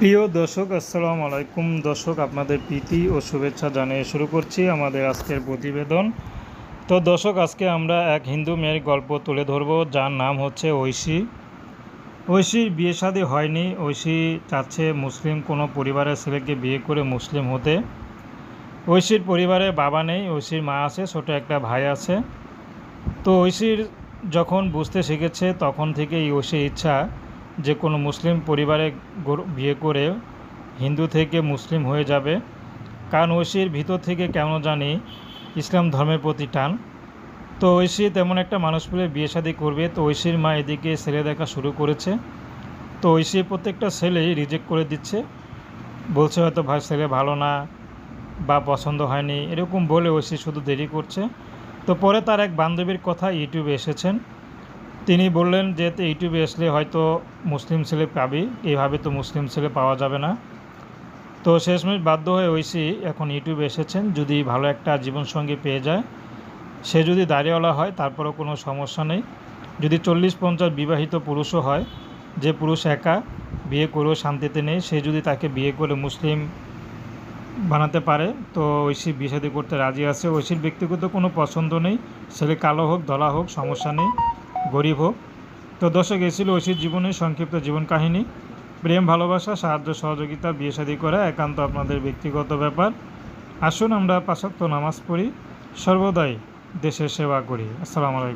প্রিয় দর্শক, আসসালামু আলাইকুম। দর্শক, আপনাদের প্রীতি ও শুভেচ্ছা জানিয়ে শুরু করছি আমাদের আজকের প্রতিবেদন। তো দর্শক, আজকে আমরা এক হিন্দু মেয়ের গল্প তুলে ধরব, যার নাম হচ্ছে ঐশী। ঐশীর বিয়ে শাদী হয়নি। ঐশী চাচ্ছে মুসলিম কোনো পরিবারের ছেলেকে বিয়ে করে মুসলিম হতে। ঐশীর পরিবারে বাবা নেই, ঐশীর মা আছে, ছোট একটা ভাই আছে। তো ঐশীর যখন বুঝতে শিখেছে, তখন থেকেই ঐশীর ইচ্ছা যে কোনো মুসলিম পরিবারে বিয়ে করে হিন্দু থেকে মুসলিম হয়ে যাবে। কারণ ঐশীর ভিতর থেকে কেন জানি ইসলাম ধর্মের প্রতি টান। তো ঐশী তেমন একটা মানুষ পেলে বিয়ে শাদী করবে। তো ঐশীর মা এদিকে ছেলে দেখা শুরু করেছে। তো ঐশী প্রত্যেকটা ছেলেই রিজেক্ট করে দিচ্ছে। বলছে হয়তো ভাই ছেলে ভালো না বা পছন্দ হয়নি। এরকম বলে ঐশী শুধু দেরি করছে। তো পরে তার এক বান্ধবীর কথা ইউটিউবে এসেছেন। তিনি বললেন যে, ইউটিউবে আসলে হয়তো মুসলিম ছেলে পাবি এইভাবে তো মুসলিম ছেলে পাওয়া যাবে না। তো শেষমেশ বাধ্য হয়ে ঐশী এখন ইউটিউবে এসেছেন, যদি ভালো একটা জীবনসঙ্গী পেয়ে যায়। সে যদি দাঁড়িয়েওয়ালা হয়, তারপরেও কোনো সমস্যা নেই। যদি চল্লিশ পঞ্চাশ বিবাহিত পুরুষও হয়, যে পুরুষ একা বিয়ে করেও শান্তিতে নেই, সে যদি তাকে বিয়ে করে মুসলিম বানাতে পারে, তো ঐশী বিয়ে করতে রাজি আছে। ঐশীর ব্যক্তিগত কোনো পছন্দ নেই, ছেলে কালো হোক, ধলা হোক, সমস্যা নেই। গরিব হোক। তো দর্শক এ ছিল ঐশীর জীবনের সংক্ষিপ্ত জীবন কাহিনী। প্রেম, ভালোবাসা, সাহায্য, সহযোগিতা, বিয়ে শাদী করা একান্ত আপনাদের ব্যক্তিগত ব্যাপার। আসুন আমরা পাশাক্ত নামাজ পড়ি। সর্বদাই দেশের সেবা করি। আসসালামু আলাইকুম।